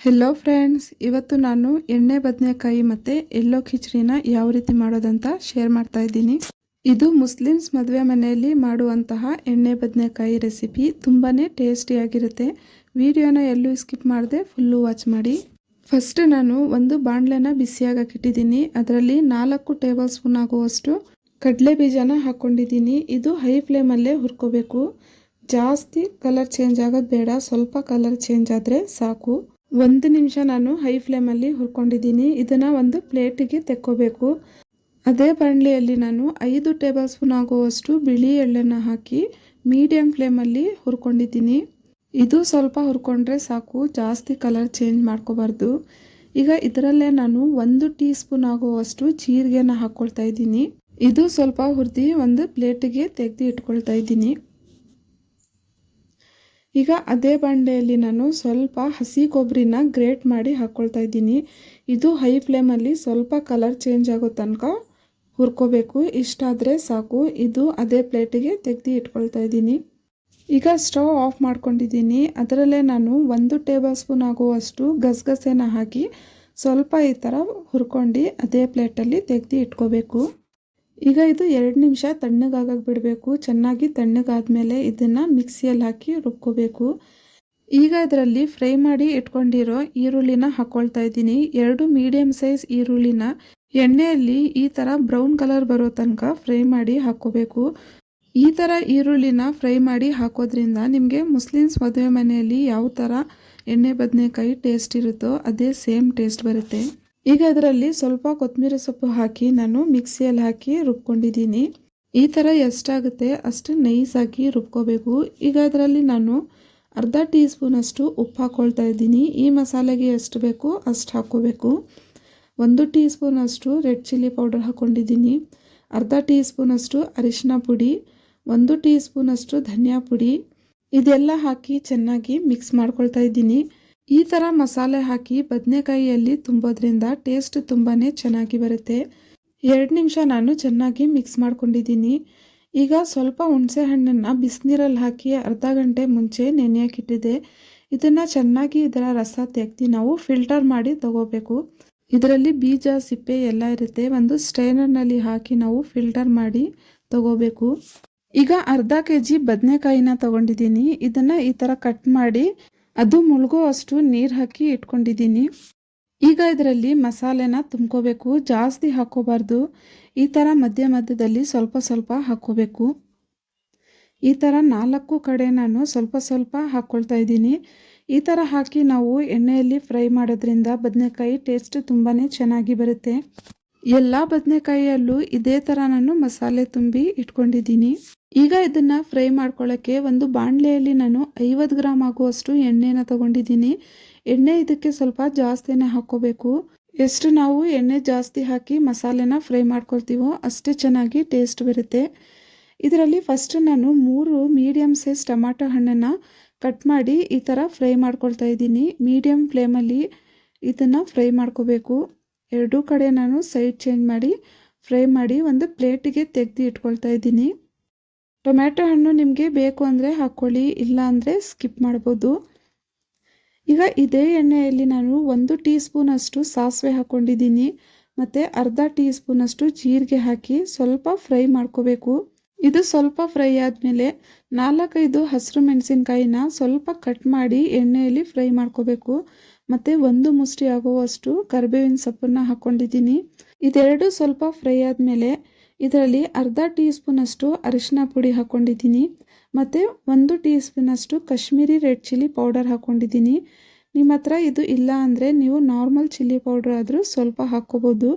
Hello friends ಇವತ್ತು ನಾನು ಎಣ್ಣೆ, ಬದನೆಕಾಯಿ ಮತ್ತು ಎಲ್ಲೋ ಕಿಚಡಿನ ಯಾವ ರೀತಿ ಮಾಡೋದಂತ ಶೇರ್ ಮಾಡ್ತಾ ಇದ್ದೀನಿ. ಇದು ಮುಸ್ಲಿಮ್ಸ್ ಮದುವೆ ಮನೆಯಲ್ಲಿ ಮಾಡುವಂತಹ ಎಣ್ಣೆ, ಬದನೆಕಾಯಿ ರೆಸಿಪಿ ತುಂಬಾ ಟೇಸ್ಟಿಯಾಗಿರುತ್ತೆ ವಿಡಿಯೋನ ಎಲ್ಲೂ ಸ್ಕಿಪ್ ಮಾಡದೆ ಫುಲ್ಲು ವಾಚ್ ಮಾಡಿ. ಫಸ್ಟ್ ನಾನು ಒಂದು ಬಾಣಲೆನ ಬಿಸಿಯಾಗಕ್ಕೆ ಇಟ್ಟಿದ್ದೀನಿ ಅದರಲ್ಲಿ ನಾಲ್ಕು ಟೇಬಲ್ ಸ್ಪೂನ್ ಆಗುವಷ್ಟು ಕಡಲೆ ಬೀಜನ ಹಾಕ್ಕೊಂಡಿದ್ದೀನಿ ಇದು ಹೈ ಫ್ಲೇಮಲ್ಲೇ ಹುರ್ಕೋಬೇಕು. ಜಾಸ್ತಿ ಕಲರ್ ಚೇಂಜ್ ಆಗೋದು ಬೇಡ. ಸ್ವಲ್ಪ ಕಲರ್ ಚೇಂಜ್ ಆದರೆ ಸಾಕು. ಒಂದು ನಿಮಿಷ ನಾನು ಹೈ ಫ್ಲೇಮಲ್ಲಿ ಹುರ್ಕೊಂಡಿದ್ದೀನಿ. ಇದನ್ನು ಒಂದು ಪ್ಲೇಟಿಗೆ ತೆಕ್ಕೋಬೇಕು. ಅದೇ ಬಾಣಲಿಯಲ್ಲಿ ನಾನು ಐದು ಟೇಬಲ್ ಸ್ಪೂನ್ ಆಗುವಷ್ಟು ಬಿಳಿ ಎಳ್ಳನ್ನು ಹಾಕಿ ಮೀಡಿಯಂ ಫ್ಲೇಮಲ್ಲಿ ಹುರ್ಕೊಂಡಿದ್ದೀನಿ. ಇದು ಸ್ವಲ್ಪ ಹುರ್ಕೊಂಡ್ರೆ ಸಾಕು, ಜಾಸ್ತಿ ಕಲರ್ ಚೇಂಜ್ ಮಾಡ್ಕೋಬಾರ್ದು. ಈಗ ಇದರಲ್ಲೇ ನಾನು ಒಂದು ಟೀ ಸ್ಪೂನ್ ಆಗುವಷ್ಟು ಜೀರಿಗೆನ ಹಾಕ್ಕೊಳ್ತಾ ಇದ್ದೀನಿ. ಇದು ಸ್ವಲ್ಪ ಹುರಿದು ಒಂದು ಪ್ಲೇಟಿಗೆ ತೆಗೆದು ಇಟ್ಕೊಳ್ತಾ ಇದ್ದೀನಿ. ಈಗ ಅದೇ ಬಂಡೆಯಲ್ಲಿ ನಾನು ಸ್ವಲ್ಪ ಹಸಿ ಕೊಬ್ಬರಿನ ಗ್ರೇಟ್ ಮಾಡಿ ಹಾಕ್ಕೊಳ್ತಾ ಇದ್ದೀನಿ. ಇದು ಹೈ ಫ್ಲೇಮಲ್ಲಿ ಸ್ವಲ್ಪ ಕಲರ್ ಚೇಂಜ್ ಆಗೋ ತನಕ ಹುರ್ಕೋಬೇಕು. ಇಷ್ಟಾದರೆ ಸಾಕು. ಇದು ಅದೇ ಪ್ಲೇಟಿಗೆ ತೆಗೆದು ಇಟ್ಕೊಳ್ತಾ ಇದ್ದೀನಿ. ಈಗ ಸ್ಟವ್ ಆಫ್ ಮಾಡ್ಕೊಂಡಿದ್ದೀನಿ. ಅದರಲ್ಲೇ ನಾನು ಒಂದು ಟೇಬಲ್ ಸ್ಪೂನ್ ಆಗುವಷ್ಟು ಗಸಗಸೆನ ಹಾಕಿ ಸ್ವಲ್ಪ ಈ ಥರ ಹುರ್ಕೊಂಡು ಅದೇ ಪ್ಲೇಟಲ್ಲಿ ತೆಗೆದು ಇಟ್ಕೋಬೇಕು. ಈಗ ಇದು ಎರಡು ನಿಮಿಷ ತಣ್ಣಗಾಗಕ್ಕೆ ಬಿಡಬೇಕು ಚೆನ್ನಾಗಿ ತಣ್ಣಗಾದ್ಮೇಲೆ ಇದನ್ನು ಮಿಕ್ಸಿಯಲ್ಲಿ ಹಾಕಿ ರುಬ್ಕೋಬೇಕು. ಈಗ ಇದರಲ್ಲಿ ಫ್ರೈ ಮಾಡಿ ಇಟ್ಕೊಂಡಿರೋ ಈರುಳ್ಳಿನ ಹಾಕ್ಕೊಳ್ತಾ ಇದ್ದೀನಿ. ಎರಡು ಮೀಡಿಯಮ್ ಸೈಜ್ ಈರುಳ್ಳಿನ ಎಣ್ಣೆಯಲ್ಲಿ ಈ ಥರ ಬ್ರೌನ್ ಕಲರ್ ಬರೋ ತನಕ ಫ್ರೈ ಮಾಡಿ ಹಾಕ್ಕೋಬೇಕು. ಈ ಥರ ಈರುಳ್ಳಿನ ಫ್ರೈ ಮಾಡಿ ಹಾಕೋದ್ರಿಂದ ನಿಮಗೆ ಮುಸ್ಲಿಮ್ಸ್ ಮದುವೆ ಮನೆಯಲ್ಲಿ ಯಾವ ಥರ ಎಣ್ಣೆ ಬದನೆಕಾಯಿ ಟೇಸ್ಟ್ ಇರುತ್ತೋ ಅದೇ ಸೇಮ್ ಟೇಸ್ಟ್ ಬರುತ್ತೆ. ಈಗ ಇದರಲ್ಲಿ ಸ್ವಲ್ಪ ಕೊತ್ತಂಬರಿ ಸೊಪ್ಪು ಹಾಕಿ ನಾನು ಮಿಕ್ಸಿಯಲ್ಲಿ ಹಾಕಿ ರುಬ್ಕೊಂಡಿದ್ದೀನಿ. ಈ ಥರ ಎಷ್ಟಾಗುತ್ತೆ ಅಷ್ಟು ನೈಸಾಗಿ ರುಬ್ಕೋಬೇಕು. ಈಗ ಅದರಲ್ಲಿ ನಾನು ಅರ್ಧ ಟೀ ಸ್ಪೂನಷ್ಟು ಉಪ್ಪು ಹಾಕ್ಕೊಳ್ತಾ ಇದ್ದೀನಿ. ಈ ಮಸಾಲೆಗೆ ಎಷ್ಟು ಬೇಕು ಅಷ್ಟು ಹಾಕ್ಕೋಬೇಕು. ಒಂದು ಟೀ ಸ್ಪೂನಷ್ಟು ರೆಡ್ ಚಿಲ್ಲಿ ಪೌಡರ್ ಹಾಕ್ಕೊಂಡಿದ್ದೀನಿ. ಅರ್ಧ ಟೀ ಸ್ಪೂನಷ್ಟು ಅರಿಶಿನ ಪುಡಿ, ಒಂದು ಟೀ ಸ್ಪೂನಷ್ಟು ಧನಿಯಾ ಪುಡಿ. ಇದೆಲ್ಲ ಹಾಕಿ ಚೆನ್ನಾಗಿ ಮಿಕ್ಸ್ ಮಾಡ್ಕೊಳ್ತಾ ಇದ್ದೀನಿ. ಈ ಥರ ಮಸಾಲೆ ಹಾಕಿ ಬದನೆಕಾಯಿಯಲ್ಲಿ ತುಂಬೋದ್ರಿಂದ ಟೇಸ್ಟ್ ತುಂಬಾ ಚೆನ್ನಾಗಿ ಬರುತ್ತೆ. ಎರಡು ನಿಮಿಷ ನಾನು ಚೆನ್ನಾಗಿ ಮಿಕ್ಸ್ ಮಾಡ್ಕೊಂಡಿದ್ದೀನಿ. ಈಗ ಸ್ವಲ್ಪ ಹುಣಸೆ ಹಣ್ಣನ್ನು ಬಿಸಿನೀರಲ್ಲಿ ಹಾಕಿ ಅರ್ಧ ಗಂಟೆ ಮುಂಚೆ ನೆನೆಯಕ್ಕಿಟ್ಟಿದೆ. ಇದನ್ನು ಚೆನ್ನಾಗಿ ಇದರ ರಸ ತೆಗ್ದು ನಾವು ಫಿಲ್ಟರ್ ಮಾಡಿ ತಗೋಬೇಕು. ಇದರಲ್ಲಿ ಬೀಜ, ಸಿಪ್ಪೆ ಎಲ್ಲ ಇರುತ್ತೆ. ಒಂದು ಸ್ಟ್ರೈನರ್ನಲ್ಲಿ ಹಾಕಿ ನಾವು ಫಿಲ್ಟರ್ ಮಾಡಿ ತಗೋಬೇಕು. ಈಗ ಅರ್ಧ ಕೆ ಜಿ ಬದನೆಕಾಯಿನ ತೊಗೊಂಡಿದ್ದೀನಿ. ಇದನ್ನು ಈ ಥರ ಕಟ್ ಮಾಡಿ ಅದು ಮುಳುಗೋ ಅಷ್ಟು ನೀರು ಹಾಕಿ ಇಟ್ಕೊಂಡಿದ್ದೀನಿ. ಈಗ ಇದರಲ್ಲಿ ಮಸಾಲೆನ ತುಂಬ್ಕೋಬೇಕು, ಜಾಸ್ತಿ ಹಾಕೋಬಾರ್ದು ಈ ಥರ ಮಧ್ಯ ಮಧ್ಯದಲ್ಲಿ ಸ್ವಲ್ಪ ಸ್ವಲ್ಪ ಹಾಕ್ಕೋಬೇಕು. ಈ ಥರ ನಾಲ್ಕು ಕಡೆ ನಾನು ಸ್ವಲ್ಪ ಸ್ವಲ್ಪ ಹಾಕ್ಕೊಳ್ತಾ ಇದ್ದೀನಿ. ಈ ಥರ ಹಾಕಿ ನಾವು ಎಣ್ಣೆಯಲ್ಲಿ ಫ್ರೈ ಮಾಡೋದ್ರಿಂದ ಬದನೆಕಾಯಿ ಟೇಸ್ಟ್ ತುಂಬಾ ಚೆನ್ನಾಗಿ ಬರುತ್ತೆ. ಎಲ್ಲ ಬದನೆಕಾಯಿಯಲ್ಲೂ ಇದೇ ಥರ ನಾನು ಮಸಾಲೆ ತುಂಬಿ ಇಟ್ಕೊಂಡಿದ್ದೀನಿ. ಈಗ ಇದನ್ನು ಫ್ರೈ ಮಾಡ್ಕೊಳ್ಳೋಕ್ಕೆ ಒಂದು ಬಾಣಲೆಯಲ್ಲಿ ನಾನು ಐವತ್ತು ಗ್ರಾಮ್ ಆಗುವಷ್ಟು ಎಣ್ಣೆನ ತಗೊಂಡಿದ್ದೀನಿ. ಎಣ್ಣೆ ಇದಕ್ಕೆ ಸ್ವಲ್ಪ ಜಾಸ್ತಿನೇ ಹಾಕ್ಕೋಬೇಕು. ಎಷ್ಟು ನಾವು ಎಣ್ಣೆ ಜಾಸ್ತಿ ಹಾಕಿ ಮಸಾಲೆನ ಫ್ರೈ ಮಾಡ್ಕೊಳ್ತೀವೋ ಅಷ್ಟೇ ಚೆನ್ನಾಗಿ ಟೇಸ್ಟ್ ಬರುತ್ತೆ. ಇದರಲ್ಲಿ ಫಸ್ಟ್ ನಾನು ಮೂರು ಮೀಡಿಯಮ್ ಸೈಜ್ ಟೊಮಾಟೊ ಹಣ್ಣನ್ನು ಕಟ್ ಮಾಡಿ ಈ ಥರ ಫ್ರೈ ಮಾಡ್ಕೊಳ್ತಾ ಇದ್ದೀನಿ. ಮೀಡಿಯಮ್ ಫ್ಲೇಮಲ್ಲಿ ಇದನ್ನು ಫ್ರೈ ಮಾಡ್ಕೋಬೇಕು. ಎರಡೂ ಕಡೆ ನಾನು ಸೈಡ್ ಚೇಂಜ್ ಮಾಡಿ ಫ್ರೈ ಮಾಡಿ ಒಂದು ಪ್ಲೇಟಿಗೆ ತೆಗೆದು ಇಟ್ಕೊಳ್ತಾ ಇದ್ದೀನಿ. ಟೊಮ್ಯಾಟೊ ಹಣ್ಣು ನಿಮಗೆ ಬೇಕು ಅಂದರೆ ಹಾಕ್ಕೊಳ್ಳಿ ಇಲ್ಲ ಅಂದರೆ ಸ್ಕಿಪ್ ಮಾಡ್ಬೋದು. ಈಗ ಇದೇ ಎಣ್ಣೆಯಲ್ಲಿ ನಾನು ಒಂದು ಟೀ ಸ್ಪೂನಷ್ಟು ಸಾಸಿವೆ ಹಾಕ್ಕೊಂಡಿದ್ದೀನಿ ಮತ್ತು ಅರ್ಧ ಟೀ ಸ್ಪೂನಷ್ಟು ಜೀರಿಗೆ ಹಾಕಿ ಸ್ವಲ್ಪ ಫ್ರೈ ಮಾಡ್ಕೋಬೇಕು. ಇದು ಸ್ವಲ್ಪ ಫ್ರೈ ಆದಮೇಲೆ ನಾಲ್ಕೈದು ಹಸಿರು ಮೆಣಸಿನ್ಕಾಯಿನ ಸ್ವಲ್ಪ ಕಟ್ ಮಾಡಿ ಎಣ್ಣೆಯಲ್ಲಿ ಫ್ರೈ ಮಾಡ್ಕೋಬೇಕು. ಮತ್ತು ಒಂದು ಮುಷ್ಟಿ ಆಗುವಷ್ಟು ಕರಿಬೇವಿನ ಸೊಪ್ಪನ್ನು ಹಾಕ್ಕೊಂಡಿದ್ದೀನಿ ಇದೆರಡು ಸ್ವಲ್ಪ ಫ್ರೈ ಆದಮೇಲೆ ಇದರಲ್ಲಿ ಅರ್ಧ ಟೀ ಸ್ಪೂನಷ್ಟು ಅರಿಶಿನ ಪುಡಿ ಹಾಕ್ಕೊಂಡಿದ್ದೀನಿ ಮತ್ತು ಒಂದು ಟೀ ಸ್ಪೂನಷ್ಟು ಕಾಶ್ಮೀರಿ ರೆಡ್ ಚಿಲ್ಲಿ ಪೌಡರ್ ಹಾಕ್ಕೊಂಡಿದ್ದೀನಿ ನಿಮ್ಮ ಹತ್ರ ಇದು ಇಲ್ಲ ಅಂದರೆ ನೀವು ನಾರ್ಮಲ್ ಚಿಲ್ಲಿ ಪೌಡರ್ ಆದರೂ ಸ್ವಲ್ಪ ಹಾಕ್ಕೋಬೋದು.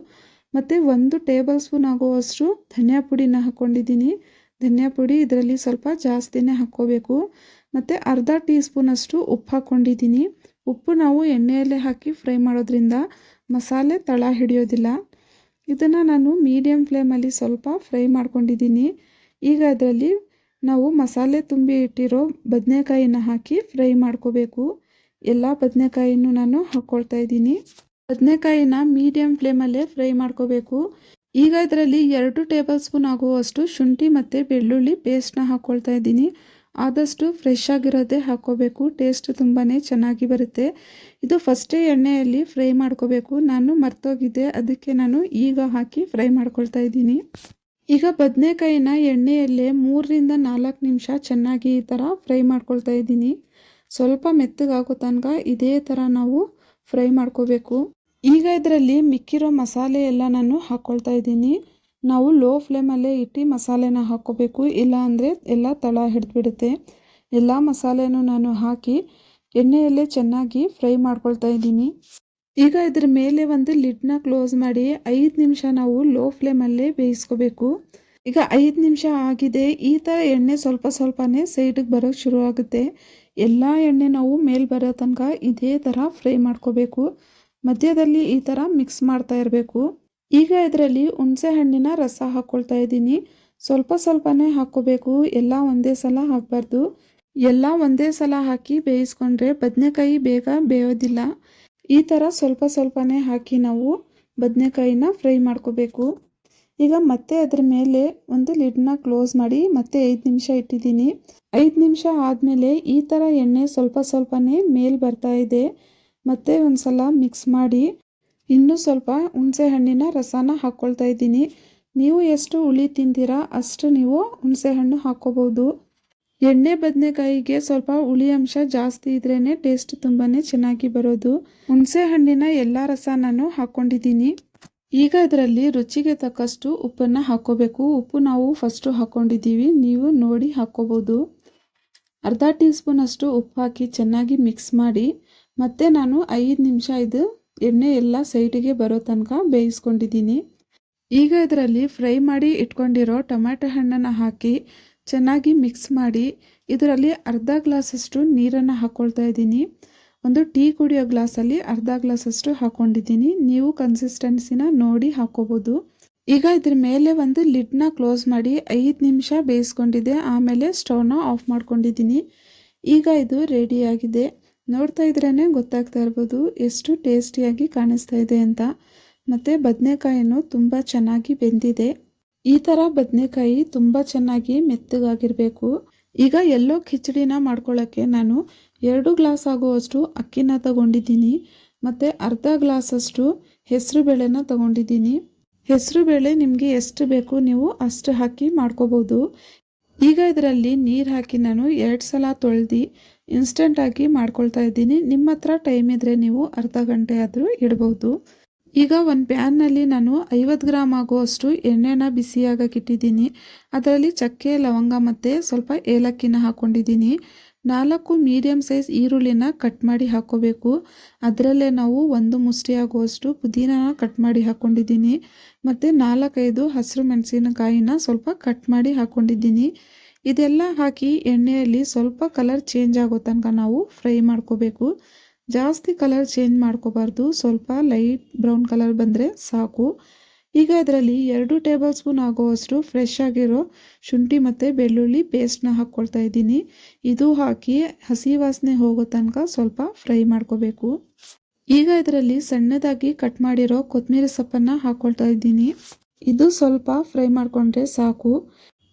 ಮತ್ತು ಒಂದು ಟೇಬಲ್ ಸ್ಪೂನ್ ಆಗುವಷ್ಟು ಧನಿಯಾ ಪುಡಿನ ಹಾಕ್ಕೊಂಡಿದ್ದೀನಿ ಧನಿಯಾ ಪುಡಿ ಇದರಲ್ಲಿ ಸ್ವಲ್ಪ ಜಾಸ್ತಿನೇ ಹಾಕ್ಕೋಬೇಕು. ಮತ್ತು ಅರ್ಧ ಟೀ ಸ್ಪೂನಷ್ಟು ಉಪ್ಪು ಹಾಕ್ಕೊಂಡಿದ್ದೀನಿ ಉಪ್ಪು ನಾವು ಎಣ್ಣೆಯಲ್ಲೇ ಹಾಕಿ ಫ್ರೈ ಮಾಡೋದ್ರಿಂದ ಮಸಾಲೆ ತಳ ಹಿಡಿಯೋದಿಲ್ಲ. ಇದನ್ನು ನಾನು ಮೀಡಿಯಮ್ ಫ್ಲೇಮಲ್ಲಿ ಸ್ವಲ್ಪ ಫ್ರೈ ಮಾಡ್ಕೊಂಡಿದ್ದೀನಿ. ಈಗ ಅದರಲ್ಲಿ ನಾವು ಮಸಾಲೆ ತುಂಬಿ ಇಟ್ಟಿರೋ ಬದನೆಕಾಯಿನ ಹಾಕಿ ಫ್ರೈ ಮಾಡ್ಕೋಬೇಕು. ಎಲ್ಲ ಬದನೆಕಾಯಿನೂ ನಾನು ಹಾಕ್ಕೊಳ್ತಾ ಇದ್ದೀನಿ. ಬದನೆಕಾಯಿನ ಮೀಡಿಯಮ್ ಫ್ಲೇಮಲ್ಲೇ ಫ್ರೈ ಮಾಡ್ಕೋಬೇಕು. ಈಗ ಇದರಲ್ಲಿ ಎರಡು ಟೇಬಲ್ ಸ್ಪೂನ್ ಆಗುವಷ್ಟು ಶುಂಠಿ ಮತ್ತು ಬೆಳ್ಳುಳ್ಳಿ ಪೇಸ್ಟ್ನ ಹಾಕ್ಕೊಳ್ತಾ ಇದ್ದೀನಿ. ಆದಷ್ಟು ಫ್ರೆಶ್ ಆಗಿರೋದೇ ಹಾಕ್ಕೋಬೇಕು. ಟೇಸ್ಟ್ ತುಂಬಾ ಚೆನ್ನಾಗಿ ಬರುತ್ತೆ. ಇದು ಫಸ್ಟೇ ಎಣ್ಣೆಯಲ್ಲಿ ಫ್ರೈ ಮಾಡ್ಕೋಬೇಕು. ನಾನು ಮರ್ತೋಗಿದ್ದೆ ಅದಕ್ಕೆ ನಾನು ಈಗ ಹಾಕಿ ಫ್ರೈ ಮಾಡ್ಕೊಳ್ತಾ ಇದ್ದೀನಿ. ಈಗ ಬದನೆಕಾಯಿನ ಎಣ್ಣೆಯಲ್ಲೇ ಮೂರರಿಂದ ನಾಲ್ಕು ನಿಮಿಷ ಚೆನ್ನಾಗಿ ಈ ಥರ ಫ್ರೈ ಮಾಡ್ಕೊಳ್ತಾ ಇದ್ದೀನಿ. ಸ್ವಲ್ಪ ಮೆತ್ತಗಾಗೋ ತನಕ ಇದೇ ಥರ ನಾವು ಫ್ರೈ ಮಾಡ್ಕೋಬೇಕು. ಈಗ ಇದರಲ್ಲಿ ಮಿಕ್ಕಿರೋ ಮಸಾಲೆ ಎಲ್ಲ ನಾನು ಹಾಕ್ಕೊಳ್ತಾ ಇದ್ದೀನಿ. ನಾವು ಲೋ ಫ್ಲೇಮಲ್ಲೇ ಇಟ್ಟು ಮಸಾಲೆನ ಹಾಕ್ಕೋಬೇಕು. ಇಲ್ಲ ಅಂದರೆ ಎಲ್ಲ ತಳ ಹಿಡಿದ್ಬಿಡುತ್ತೆ. ಎಲ್ಲ ಮಸಾಲೆನೂ ನಾನು ಹಾಕಿ ಎಣ್ಣೆಯಲ್ಲೇ ಚೆನ್ನಾಗಿ ಫ್ರೈ ಮಾಡ್ಕೊಳ್ತಾ ಇದ್ದೀನಿ. ಈಗ ಇದ್ರ ಮೇಲೆ ಒಂದು ಲಿಡ್ನ ಕ್ಲೋಸ್ ಮಾಡಿ ಐದು ನಿಮಿಷ ನಾವು ಲೋ ಫ್ಲೇಮಲ್ಲೇ ಬೇಯಿಸ್ಕೋಬೇಕು. ಈಗ ಐದು ನಿಮಿಷ ಆಗಿದೆ. ಈ ಥರ ಎಣ್ಣೆ ಸ್ವಲ್ಪ ಸ್ವಲ್ಪನೇ ಸೈಡಿಗೆ ಬರೋಕ್ಕೆ ಶುರು ಆಗುತ್ತೆ. ಎಲ್ಲ ಎಣ್ಣೆ ನಾವು ಮೇಲೆ ಬರೋ ತನಕ ಇದೇ ಥರ ಫ್ರೈ ಮಾಡ್ಕೋಬೇಕು. ಮಧ್ಯದಲ್ಲಿ ಈ ಥರ ಮಿಕ್ಸ್ ಮಾಡ್ತಾ ಇರಬೇಕು. ಈಗ ಇದರಲ್ಲಿ ಹುಣಸೆ ಹಣ್ಣಿನ ರಸ ಹಾಕ್ಕೊಳ್ತಾ ಇದ್ದೀನಿ. ಸ್ವಲ್ಪ ಸ್ವಲ್ಪನೇ ಹಾಕ್ಕೋಬೇಕು. ಎಲ್ಲ ಒಂದೇ ಸಲ ಹಾಕಬಾರ್ದು. ಎಲ್ಲ ಒಂದೇ ಸಲ ಹಾಕಿ ಬೇಯಿಸ್ಕೊಂಡ್ರೆ ಬದನೆಕಾಯಿ ಬೇಗ ಬೇಯೋದಿಲ್ಲ. ಈ ಥರ ಸ್ವಲ್ಪ ಸ್ವಲ್ಪನೇ ಹಾಕಿ ನಾವು ಬದನೆಕಾಯಿನ ಫ್ರೈ ಮಾಡ್ಕೋಬೇಕು. ಈಗ ಮತ್ತೆ ಅದ್ರ ಮೇಲೆ ಒಂದು ಲಿಡ್ನ ಕ್ಲೋಸ್ ಮಾಡಿ ಮತ್ತೆ ಐದು ನಿಮಿಷ ಇಟ್ಟಿದ್ದೀನಿ. ಐದು ನಿಮಿಷ ಆದಮೇಲೆ ಈ ಥರ ಎಣ್ಣೆ ಸ್ವಲ್ಪ ಸ್ವಲ್ಪನೇ ಮೇಲೆ ಬರ್ತಾ ಇದೆ. ಮತ್ತೆ ಒಂದು ಸಲ ಮಿಕ್ಸ್ ಮಾಡಿ ಇನ್ನೂ ಸ್ವಲ್ಪ ಹುಣಸೆ ಹಣ್ಣಿನ ರಸನ ಹಾಕ್ಕೊಳ್ತಾ ಇದ್ದೀನಿ. ನೀವು ಎಷ್ಟು ಹುಳಿ ತಿಂತೀರಾ ಅಷ್ಟು ನೀವು ಹುಣಸೆ ಹಣ್ಣು ಹಾಕ್ಕೋಬೋದು ಎಣ್ಣೆ ಬದನೆಕಾಯಿಗೆ ಸ್ವಲ್ಪ ಹುಳಿ ಅಂಶ ಜಾಸ್ತಿ ಇದ್ರೇ ಟೇಸ್ಟ್ ತುಂಬಾ ಚೆನ್ನಾಗಿ ಬರೋದು. ಹುಣಸೆ ಹಣ್ಣಿನ ಎಲ್ಲ ರಸ ನಾನು ಹಾಕ್ಕೊಂಡಿದ್ದೀನಿ ಈಗ ಅದರಲ್ಲಿ ರುಚಿಗೆ ತಕ್ಕಷ್ಟು ಉಪ್ಪನ್ನು ಹಾಕ್ಕೋಬೇಕು ಉಪ್ಪು ನಾವು ಫಸ್ಟು ಹಾಕ್ಕೊಂಡಿದ್ದೀವಿ ನೀವು ನೋಡಿ ಹಾಕ್ಕೋಬೋದು ಅರ್ಧ ಟೀ ಸ್ಪೂನಷ್ಟು ಉಪ್ಪು ಹಾಕಿ ಚೆನ್ನಾಗಿ ಮಿಕ್ಸ್ ಮಾಡಿ. ಮತ್ತೆ ನಾನು ಐದು ನಿಮಿಷ ಇದು ಎಣ್ಣೆ ಎಲ್ಲ ಸೈಡಿಗೆ ಬರೋ ತನಕ ಬೇಯಿಸ್ಕೊಂಡಿದ್ದೀನಿ. ಈಗ ಇದರಲ್ಲಿ ಫ್ರೈ ಮಾಡಿ ಇಟ್ಕೊಂಡಿರೋ ಟೊಮ್ಯಾಟೊ ಹಣ್ಣನ್ನು ಹಾಕಿ ಚೆನ್ನಾಗಿ ಮಿಕ್ಸ್ ಮಾಡಿ ಇದರಲ್ಲಿ ಅರ್ಧ ಗ್ಲಾಸಷ್ಟು ನೀರನ್ನು ಹಾಕ್ಕೊಳ್ತಾ ಇದ್ದೀನಿ. ಒಂದು ಟೀ ಕುಡಿಯೋ ಗ್ಲಾಸಲ್ಲಿ ಅರ್ಧ ಗ್ಲಾಸಷ್ಟು ಹಾಕ್ಕೊಂಡಿದ್ದೀನಿ ನೀವು ಕನ್ಸಿಸ್ಟೆನ್ಸಿನ ನೋಡಿ ಹಾಕ್ಕೋಬೋದು ಈಗ ಇದ್ರ ಮೇಲೆ ಒಂದು ಲಿಡ್ನ ಕ್ಲೋಸ್ ಮಾಡಿ ಐದು ನಿಮಿಷ ಬೇಯಿಸ್ಕೊಂಡಿದ್ದೆ. ಆಮೇಲೆ ಸ್ಟೌವ್ನ ಆಫ್ ಮಾಡ್ಕೊಂಡಿದ್ದೀನಿ. ಈಗ ಇದು ರೆಡಿಯಾಗಿದೆ ನೋಡ್ತಾ ಇದ್ರೇ ಗೊತ್ತಾಗ್ತಾ ಇರ್ಬೋದು ಎಷ್ಟು ಟೇಸ್ಟಿಯಾಗಿ ಕಾಣಿಸ್ತಾ ಇದೆ ಅಂತ. ಮತ್ತು ಬದನೆಕಾಯಿನೂ ತುಂಬ ಚೆನ್ನಾಗಿ ಬೆಂದಿದೆ. ಈ ಥರ ಬದನೆಕಾಯಿ ತುಂಬ ಚೆನ್ನಾಗಿ ಮೆತ್ತಗಾಗಿರಬೇಕು. ಈಗ ಎಲ್ಲೋ ಕಿಚಡಿನ ಮಾಡ್ಕೊಳ್ಳೋಕ್ಕೆ ನಾನು ಎರಡು ಗ್ಲಾಸ್ ಆಗುವಷ್ಟು ಅಕ್ಕಿನ ತಗೊಂಡಿದ್ದೀನಿ. ಮತ್ತು ಅರ್ಧ ಗ್ಲಾಸಷ್ಟು ಹೆಸರು ಬೇಳೆನ ತಗೊಂಡಿದ್ದೀನಿ. ಹೆಸರು ಬೇಳೆ ನಿಮಗೆ ಎಷ್ಟು ಬೇಕು ನೀವು ಅಷ್ಟು ಹಾಕಿ ಮಾಡ್ಕೋಬೋದು. ಈಗ ಇದರಲ್ಲಿ ನೀರು ಹಾಕಿ ನಾನು ಎರಡು ಸಲ ತೊಳೆದು ಇನ್ಸ್ಟೆಂಟಾಗಿ ಮಾಡ್ಕೊಳ್ತಾ ಇದ್ದೀನಿ. ನಿಮ್ಮ ಹತ್ರ ಟೈಮ್ ಇದ್ದರೆ ನೀವು ಅರ್ಧ ಗಂಟೆ ಆದರೂ ಇಡ್ಬೋದು. ಈಗ ಒಂದು ಪ್ಯಾನ್ನಲ್ಲಿ ನಾನು ಐವತ್ತು ಗ್ರಾಮ್ ಆಗುವಷ್ಟು ಎಣ್ಣೆನ ಬಿಸಿಯಾಗಕ್ಕೆ ಇಟ್ಟಿದ್ದೀನಿ ಅದರಲ್ಲಿ ಚಕ್ಕೆ, ಲವಂಗ ಮತ್ತು ಸ್ವಲ್ಪ ಏಲಕ್ಕಿನ ಹಾಕ್ಕೊಂಡಿದ್ದೀನಿ ನಾಲ್ಕು ಮೀಡಿಯಮ್ ಸೈಜ್ ಈರುಳ್ಳಿನ ಕಟ್ ಮಾಡಿ ಹಾಕೋಬೇಕು. ಅದರಲ್ಲೇ ನಾವು ಒಂದು ಮುಷ್ಟಿಯಾಗುವಷ್ಟು ಪುದೀನ ಕಟ್ ಮಾಡಿ ಹಾಕ್ಕೊಂಡಿದ್ದೀನಿ ಮತ್ತು ನಾಲ್ಕೈದು ಹಸಿರು ಮೆಣಸಿನಕಾಯಿನ ಸ್ವಲ್ಪ ಕಟ್ ಮಾಡಿ ಹಾಕ್ಕೊಂಡಿದ್ದೀನಿ ಇದೆಲ್ಲ ಹಾಕಿ ಎಣ್ಣೆಯಲ್ಲಿ ಸ್ವಲ್ಪ ಕಲರ್ ಚೇಂಜ್ ಆಗೋ ತನಕ ನಾವು ಫ್ರೈ ಮಾಡ್ಕೋಬೇಕು. ಜಾಸ್ತಿ ಕಲರ್ ಚೇಂಜ್ ಮಾಡ್ಕೋಬಾರ್ದು. ಸ್ವಲ್ಪ ಲೈಟ್ ಬ್ರೌನ್ ಕಲರ್ ಬಂದರೆ ಸಾಕು. ಈಗ ಇದರಲ್ಲಿ ಎರಡು ಟೇಬಲ್ ಸ್ಪೂನ್ ಆಗುವಷ್ಟು ಫ್ರೆಶ್ ಆಗಿರೋ ಶುಂಠಿ ಮತ್ತು ಬೆಳ್ಳುಳ್ಳಿ ಪೇಸ್ಟ್ನ ಹಾಕ್ಕೊಳ್ತಾ ಇದ್ದೀನಿ. ಇದು ಹಾಕಿ ಹಸಿ ವಾಸನೆ ಹೋಗೋ ತನಕ ಸ್ವಲ್ಪ ಫ್ರೈ ಮಾಡ್ಕೋಬೇಕು. ಈಗ ಇದರಲ್ಲಿ ಸಣ್ಣದಾಗಿ ಕಟ್ ಮಾಡಿರೋ ಕೊತ್ತಂಬರಿ ಸೊಪ್ಪನ್ನು ಹಾಕ್ಕೊಳ್ತಾ ಇದ್ದೀನಿ. ಇದು ಸ್ವಲ್ಪ ಫ್ರೈ ಮಾಡಿಕೊಂಡ್ರೆ ಸಾಕು.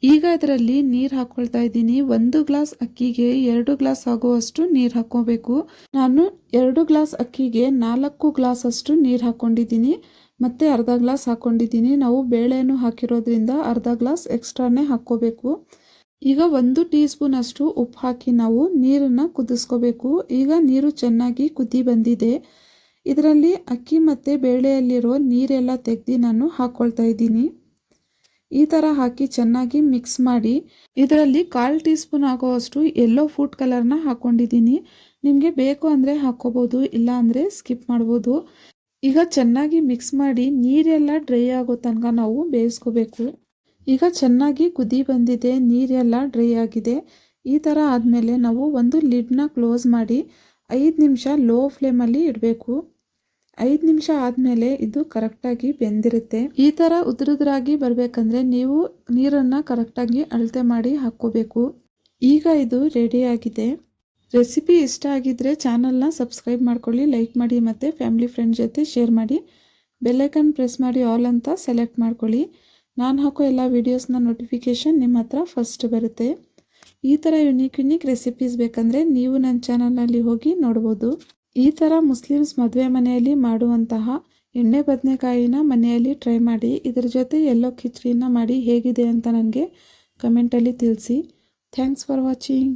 ಈಗ ಇದರಲ್ಲಿ ನೀರು ಹಾಕ್ಕೊಳ್ತಾ ಇದ್ದೀನಿ. ಒಂದು ಗ್ಲಾಸ್ ಅಕ್ಕಿಗೆ ಎರಡು ಗ್ಲಾಸ್ ಆಗುವಷ್ಟು ನೀರು ಹಾಕ್ಕೋಬೇಕು. ನಾನು ಎರಡು ಗ್ಲಾಸ್ ಅಕ್ಕಿಗೆ ನಾಲ್ಕು ಗ್ಲಾಸ್ ಅಷ್ಟು ನೀರು ಹಾಕ್ಕೊಂಡಿದ್ದೀನಿ. ಮತ್ತೆ ಅರ್ಧ ಗ್ಲಾಸ್ ಹಾಕ್ಕೊಂಡಿದ್ದೀನಿ ನಾವು ಬೇಳೆನೂ ಹಾಕಿರೋದ್ರಿಂದ ಅರ್ಧ ಗ್ಲಾಸ್ ಎಕ್ಸ್ಟ್ರಾನೇ ಹಾಕ್ಕೋಬೇಕು. ಈಗ ಒಂದು ಟೀ ಸ್ಪೂನ್ ಅಷ್ಟು ಉಪ್ಪು ಹಾಕಿ ನಾವು ನೀರನ್ನು ಕುದಿಸ್ಕೋಬೇಕು. ಈಗ ನೀರು ಚೆನ್ನಾಗಿ ಕುದಿ ಬಂದಿದೆ. ಇದರಲ್ಲಿ ಅಕ್ಕಿ ಮತ್ತು ಬೇಳೆಯಲ್ಲಿರೋ ನೀರೆಲ್ಲ ತೆಗ್ದು ನಾನು ಹಾಕ್ಕೊಳ್ತಾ ಇದ್ದೀನಿ. ಈ ಥರ ಹಾಕಿ ಚೆನ್ನಾಗಿ ಮಿಕ್ಸ್ ಮಾಡಿ ಇದರಲ್ಲಿ ಕಾಲು ಟೀ ಸ್ಪೂನ್ ಆಗೋವಷ್ಟು ಎಲ್ಲೋ ಫುಡ್ ಕಲರ್ನ ಹಾಕ್ಕೊಂಡಿದ್ದೀನಿ ನಿಮಗೆ ಬೇಕು ಅಂದರೆ ಹಾಕ್ಕೋಬೋದು, ಇಲ್ಲ ಅಂದರೆ ಸ್ಕಿಪ್ ಮಾಡ್ಬೋದು. ಈಗ ಚೆನ್ನಾಗಿ ಮಿಕ್ಸ್ ಮಾಡಿ ನೀರೆಲ್ಲ ಡ್ರೈ ಆಗೋ ತನಕ ನಾವು ಬೇಯಿಸ್ಕೋಬೇಕು. ಈಗ ಚೆನ್ನಾಗಿ ಕುದಿ ಬಂದಿದೆ, ನೀರೆಲ್ಲ ಡ್ರೈ ಆಗಿದೆ. ಈ ಥರ ಆದಮೇಲೆ ನಾವು ಒಂದು ಲಿಡ್ನ ಕ್ಲೋಸ್ ಮಾಡಿ ಐದು ನಿಮಿಷ ಲೋ ಫ್ಲೇಮಲ್ಲಿ ಇಡಬೇಕು. ಐದು ನಿಮಿಷ ಆದಮೇಲೆ ಇದು ಕರೆಕ್ಟಾಗಿ ಬೆಂದಿರುತ್ತೆ. ಈ ಥರ ಉದುರುದ್ರಾಗಿ ಬರಬೇಕಂದ್ರೆ ನೀವು ನೀರನ್ನು ಕರೆಕ್ಟಾಗಿ ಅಳತೆ ಮಾಡಿ ಹಾಕ್ಕೋಬೇಕು. ಈಗ ಇದು ರೆಡಿಯಾಗಿದೆ ರೆಸಿಪಿ ಇಷ್ಟ ಆಗಿದ್ದರೆ ಚಾನಲ್ನ ಸಬ್ಸ್ಕ್ರೈಬ್ ಮಾಡ್ಕೊಳ್ಳಿ, ಲೈಕ್ ಮಾಡಿ ಮತ್ತು ಫ್ಯಾಮಿಲಿ ಫ್ರೆಂಡ್ ಜೊತೆ ಶೇರ್ ಮಾಡಿ. ಬೆಲ್ಲೈಕನ್ ಪ್ರೆಸ್ ಮಾಡಿ ಆಲ್ ಅಂತ ಸೆಲೆಕ್ಟ್ ಮಾಡ್ಕೊಳ್ಳಿ. ನಾನು ಹಾಕೋ ಎಲ್ಲ ವೀಡಿಯೋಸ್ನ ನೋಟಿಫಿಕೇಷನ್ ನಿಮ್ಮ ಹತ್ರ ಫಸ್ಟ್ ಬರುತ್ತೆ. ಈ ಥರ ಯುನೀಕ್ ಯುನೀಕ್ ರೆಸಿಪೀಸ್ ಬೇಕಂದರೆ ನೀವು ನನ್ನ ಚಾನಲ್ನಲ್ಲಿ ಹೋಗಿ ನೋಡ್ಬೋದು. ಈ ಥರ ಮುಸ್ಲಿಮ್ಸ್ ಮದುವೆ ಮನೆಯಲ್ಲಿ ಮಾಡುವಂತಹ ಎಣ್ಣೆ ಬದನೆಕಾಯಿನ ಮನೆಯಲ್ಲಿ ಟ್ರೈ ಮಾಡಿ. ಇದರ ಜೊತೆ ಎಲ್ಲೋ ಕಿಚಡಿನ ಮಾಡಿ ಹೇಗಿದೆ ಅಂತ ನನಗೆ ಕಮೆಂಟಲ್ಲಿ ತಿಳಿಸಿ. Thanks for watching.